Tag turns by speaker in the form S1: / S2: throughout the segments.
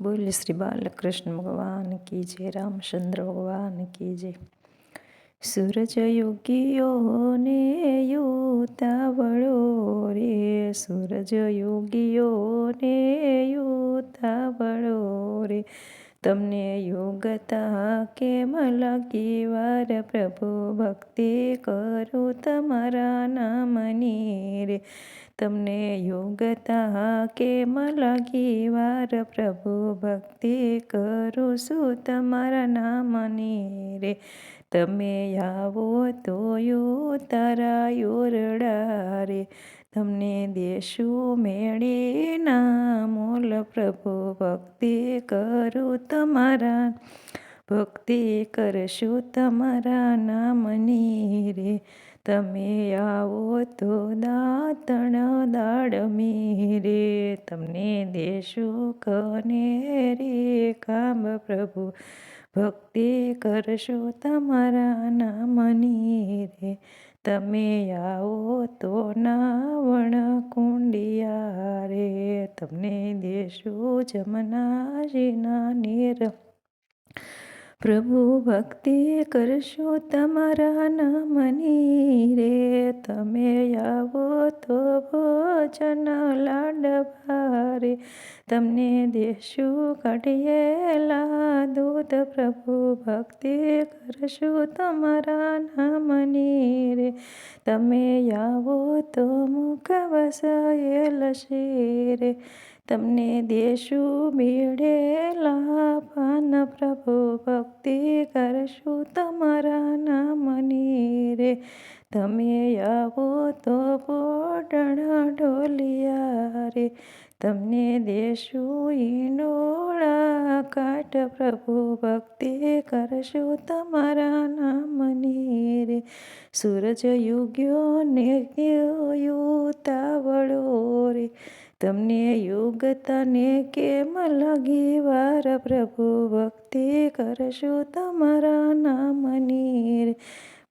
S1: બોલ શ્રી બાલકૃષ્ણ ભગવાન કી જય રામચંદ્ર ભગવાન કી જય સૂરજ યોગીઓને યુતાવળો રે સૂરજ યોગીઓને યુતાવળો રે તમને યોગતા કેમ લાગી વાર પ્રભુ ભક્તિ કરો તમારા નામની રે તમને યોગતા કેમ લાગી? વાર પ્રભુ ભક્તિ કરું છું તમારા નામની રે. તમે આવો તો તારા યોરડા રે. તમને દેશું મેળે ના મોલ પ્રભુ ભક્તિ કરું તમારા ભક્તિ કરશું તમારા નામની રે. તમે આવો તો દાતણ દાડમી રે. તમને દેશું કને રે કામ પ્રભુ. ભક્તિ કરશો તમારા નામની રે. તમે આવો તો નાવણ કુંડિયા રે. તમને દેશું જમનાજીના નીર પ્રભુ ભક્તિ કરશો તમારા નામની રે. તમે આવો તો ભોજન લાડવા રે તમને દેશું કઢિયેલા દૂધ પ્રભુ ભક્તિ કરશો તમારા નામની તમે આવો તો મુખ વસાયેલ રે તમને દેશું બીડેલા પાન પ્રભુ ભક્તિ કરશું તમારા નામની રે તમે આવો તો પોટણા ઢોલિયા રે. તમને દેશું ઈનોળા કાટ પ્રભુ ભક્તિ કરશું તમારા નામની રે. સૂરજ યુગ્યો ને તાવડો રે. તમને યુગ તને કેમ લાગી વાર પ્રભુ ભક્તિ કરશો તમારા નામની રે.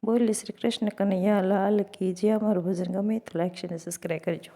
S1: બોલી શ્રી કૃષ્ણ કનૈયા, લાલ કી જે અમારું ભજન ગમે તો લાઈક અને સબસ્ક્રાઈબ કરજો.